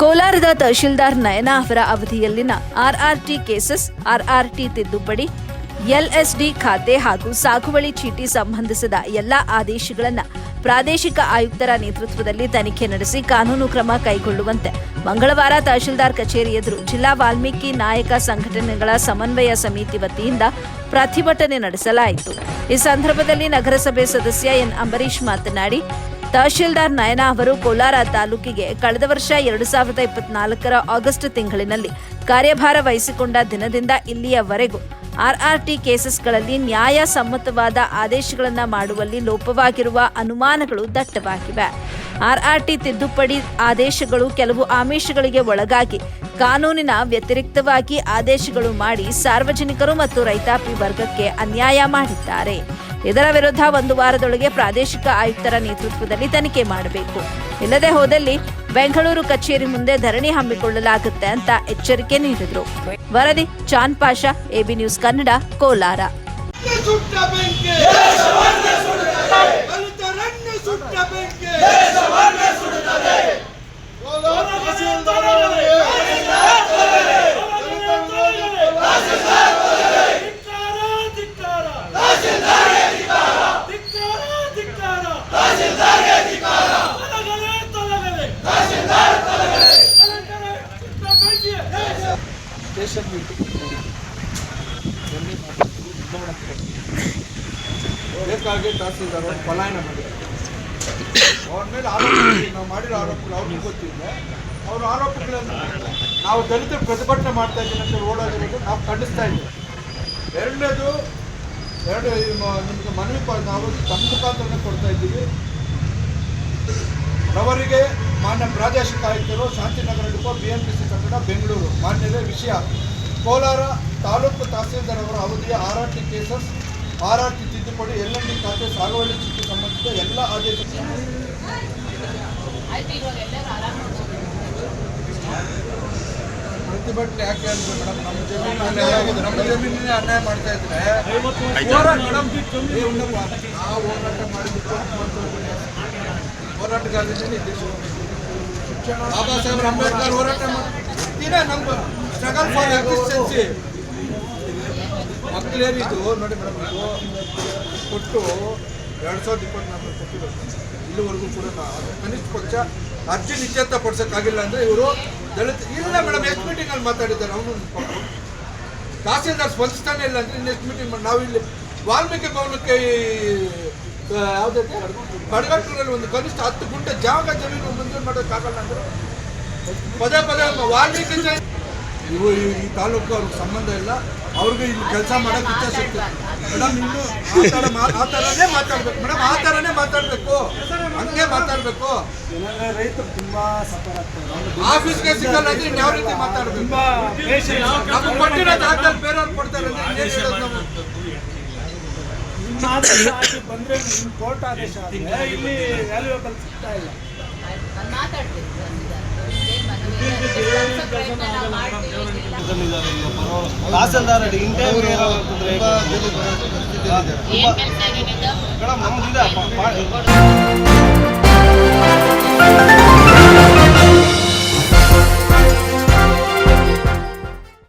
ಕೋಲಾರದ ತಹಶೀಲ್ದಾರ್ ನಯನ ಅವರ ಅವಧಿಯಲ್ಲಿನ RRT cases, RRT ತಿದ್ದುಪಡಿ, ಎಲ್ಎಸ್ಡಿ ಖಾತೆ ಹಾಗೂ ಸಾಗುವಳಿ ಚೀಟಿ ಸಂಬಂಧಿಸಿದ ಎಲ್ಲ ಆದೇಶಗಳನ್ನು ಪ್ರಾದೇಶಿಕ ಆಯುಕ್ತರ ನೇತೃತ್ವದಲ್ಲಿ ತನಿಖೆ ನಡೆಸಿ ಕಾನೂನು ಕ್ರಮ ಕೈಗೊಳ್ಳುವಂತೆ ಮಂಗಳವಾರ ತಹಶೀಲ್ದಾರ್ ಕಚೇರಿ ಎದುರು ಜಿಲ್ಲಾ ವಾಲ್ಮೀಕಿ ನಾಯಕ ಸಂಘಟನೆಗಳ ಸಮನ್ವಯ ಸಮಿತಿ ವತಿಯಿಂದ ಪ್ರತಿಭಟನೆ ನಡೆಸಲಾಯಿತು. ಈ ಸಂದರ್ಭದಲ್ಲಿ ನಗರಸಭೆ ಸದಸ್ಯ ಎನ್ ಅಂಬರೀಶ್ ಮಾತನಾಡಿ ತಹಶೀಲ್ದಾರ್ ನಯನ ಅವರು ಕೋಲಾರ ತಾಲೂಕಿಗೆ ಕಳೆದ ವರ್ಷ ಎರಡು ಸಾವಿರದ ಇಪ್ಪತ್ನಾಲ್ಕರ ಆಗಸ್ಟ್ ತಿಂಗಳಿನಲ್ಲಿ ಕಾರ್ಯಭಾರ ವಹಿಸಿಕೊಂಡ ದಿನದಿಂದ ಇಲ್ಲಿಯವರೆಗೂ ಆರ್ಆರ್ಟಿ ಕೇಸಸ್ಗಳಲ್ಲಿ ನ್ಯಾಯಸಮ್ಮತವಾದ ಆದೇಶಗಳನ್ನು ಮಾಡುವಲ್ಲಿ ಲೋಪವಾಗಿರುವ ಅನುಮಾನಗಳು ದಟ್ಟವಾಗಿವೆ. ಆರ್ಆರ್ಟಿ ತಿದ್ದುಪಡಿ ಆದೇಶಗಳು ಕೆಲವು ಆಮಿಷಗಳಿಗೆ ಒಳಗಾಗಿ ಕಾನೂನಿನ ವ್ಯತಿರಿಕ್ತವಾಗಿ ಆದೇಶಗಳು ಮಾಡಿ ಸಾರ್ವಜನಿಕರು ಮತ್ತು ರೈತಾಪಿ ವರ್ಗಕ್ಕೆ ಅನ್ಯಾಯ ಮಾಡಿದ್ದಾರೆ. ಇದರ ವಿರುದ್ಧ ಒಂದು ವಾರದೊಳಗೆ ಪ್ರಾದೇಶಿಕ ಆಯುಕ್ತರ ನೇತೃತ್ವದಲ್ಲಿ ತನಿಖೆ ಮಾಡಬೇಕು. ಇಲ್ಲದೆ ಹೋದಲ್ಲಿ ಬೆಂಗಳೂರು ಕಚೇರಿ ಮುಂದೆ ಧರಣಿ ಹಮ್ಮಿಕೊಳ್ಳಲಾಗುತ್ತೆ ಅಂತ ಎಚ್ಚರಿಕೆ ನೀಡಿದರು. ವರದಿ ಚಾನ್ ಪಾಷಾ ಎಬಿ ನ್ಯೂಸ್ ಕನ್ನಡ ಕೋಲಾರ. ಸುಟ್ಟ ಬೆಂಕಿ ದಲಿತರನ್ನು ಸುಟ್ಟ ಬೆಂಕಿ ಕೋಲಾರ ತಹಸೀಲ್ದಾರ್ ಅವರಿಗೆ ಸ್ಟೇಷನ್ ಬೇಕಾಗಿ ತಹಸೀಲ್ದಾರ್ ಪಲಾಯನ ಮಾಡಿದ್ದಾರೆ ಅವ್ರ ಮೇಲೆ ಆರೋಪ. ನಾವು ಮಾಡಿರೋ ಆರೋಪಗಳು ಅವ್ರಿಗೆ ಗೊತ್ತಿಲ್ಲ. ಅವ್ರ ಆರೋಪಗಳನ್ನು ನಾವು ದಲಿತರು ಪ್ರತಿಭಟನೆ ಮಾಡ್ತಾ ಇದ್ದೀನಿ ಅಂತ ಓಡೋದಿರೋದು ನಾವು ಖಂಡಿಸ್ತಾ ಇದ್ದೀವಿ. ಎರಡನೇದು, ಎರಡು ನಿಮಗೆ ಮನವಿ ನಾವು ತಮ್ಮ ಮುಖಾಂತರನೇ ಕೊಡ್ತಾ ಇದ್ದೀವಿ. ರವರಿಗೆ ಮಾನ್ಯ ಪ್ರಾದೇಶಿಕ ಆಯುಕ್ತರು Shantinagar depot B M P C ಕಟ್ಟಡ ಬೆಂಗಳೂರು. ಮಾನ್ಯದ ವಿಷಯ, ಕೋಲಾರ ತಾಲೂಕು ತಹಸೀಲ್ದಾರ್ ಅವರ ಅವಧಿಯ R R T cases R R T ತಿದ್ದುಪಡಿ, ಎಲ್ ಎನ್ ಡಿ ಖಾತೆ, ಸಾಗುವಳಿ ಚೀಟಿ ಸಂಬಂಧಿಸಿದ ಎಲ್ಲ ಆದೇಶ ಪ್ರತಿಭಟನೆ ಯಾಕೆ ಅಂದ್ರೆ ಮೇಡಮ್? ನಮ್ಮ ಜಮೀನು ನಮ್ಮ ಜಮೀನಿನೇ ಅನ್ಯಾಯ ಮಾಡ್ತಾ ಇದ್ರೆ ಹೋರಾಟ ಮಾಡಿದ್ದಕ್ಕೆ ಹೋರಾಟಗಾರರಿಂದ ಬಾಬಾ ಸಾಹೇಬ್ ಅಂಬೇಡ್ಕರ್ ಹೋರಾಟ ಮಾಡಿ ಇದೇ ನಮ್ಮ ಸ್ಟ್ರಗಲ್ ಫಾರ್ ಎಫಿಷಿಯನ್ಸಿ ಮಕ್ಕಳೇನಿದ್ದು ನೋಡಿ ಮೇಡಮ್, ಇದು ಕೊಟ್ಟು ಎರಡು ಸಾವಿರದ ಇಪ್ಪತ್ನಾಲ್ಕು ಕೊಟ್ಟಿರೋ ಇಲ್ಲಿವರೆಗೂ ಕೂಡ ಕನಿಷ್ಠ ಪಕ್ಷ ಅರ್ಜಿ ನಿಶ್ಚಿತ ಪಡಿಸೋಕ್ಕಾಗಿಲ್ಲ ಅಂದರೆ ಇವರು ದಲಿತ ಇಲ್ಲ ಮೇಡಮ್ ಎಷ್ಟು ಮೀಟಿಂಗಲ್ಲಿ ಮಾತಾಡಿದ್ದಾರೆ ಅವನು. ತಹಸೀಲ್ದಾರ್ ಸ್ಪಂದಿಸ್ತಾನೆ ಇಲ್ಲ ಅಂದರೆ ನೆಕ್ಸ್ಟ್ ಮೀಟಿಂಗ್ ಮಾಡಿ ನಾವು ಇಲ್ಲಿ ವಾಲ್ಮೀಕಿ ಭವನಕ್ಕೆ ಯಾವುದಕ್ಕೆ ಕಡಗಟ್ಟೂರಲ್ಲಿ ಒಂದು ಕನಿಷ್ಠ ಹತ್ತು ಗುಂಟೆ ಜಾಗ ಜಮೀನು ಮಂಜೂರು ಮಾಡೋಕ್ಕಾಗಲ್ಲ ಅಂದ್ರೆ? ಪದೇ ಪದೇ ವಾಲ್ಮೀಕಿ ಇವು ಈ ತಾಲೂಕು ಅವ್ರಿಗೆ ಸಂಬಂಧ ಇಲ್ಲ. ಅವ್ರಿಗೆ ಇಲ್ಲಿ ಕೆಲಸ ಮಾಡೋಕೆ ಇಚ್ಛಾಶಕ್ತಿ ಮೇಡಮ್ ಇನ್ನು ಆ ಥರ ಮಾ- ಆ ಥರನೇ ಮಾತಾಡ್ಬೇಕು. ಮೇಡಮ್ ಆ ಥರನೇ ಮಾತಾಡಬೇಕು. ಹಂಗೆ ಮಾತಾಡಬೇಕು. ರೈತರು ತುಂಬಾ ಆಫೀಸ್ಗೆ ಸಿಗಲ್ಲ ಅಂದ್ರೆ ಯಾವ ರೀತಿ ಮಾತಾಡಬೇಕು? ತುಂಬಾ ನಮಗೆ ಕೊಟ್ಟಿರೋ ಜಾಗದಲ್ಲಿ ಬೇರೆಯವ್ರು ಕೊಡ್ತಾರೆ ಅಂದ್ರೆ ಇನ್ನೇನ್ ಹೇಳೋದು ನಾವು ಬಂದ್ರೆ ನಿಮ್ಮ ಕೋರ್ಟ್ ಆದೇಶ ಆದ್ರೆ ಇಲ್ಲಿ ವ್ಯಾಲ್ಯೂಯಬಲ್ ಸಿಗ್ತಾ ಇಲ್ಲ. Tahsildar interview madam ನಮ್ದಿದೆ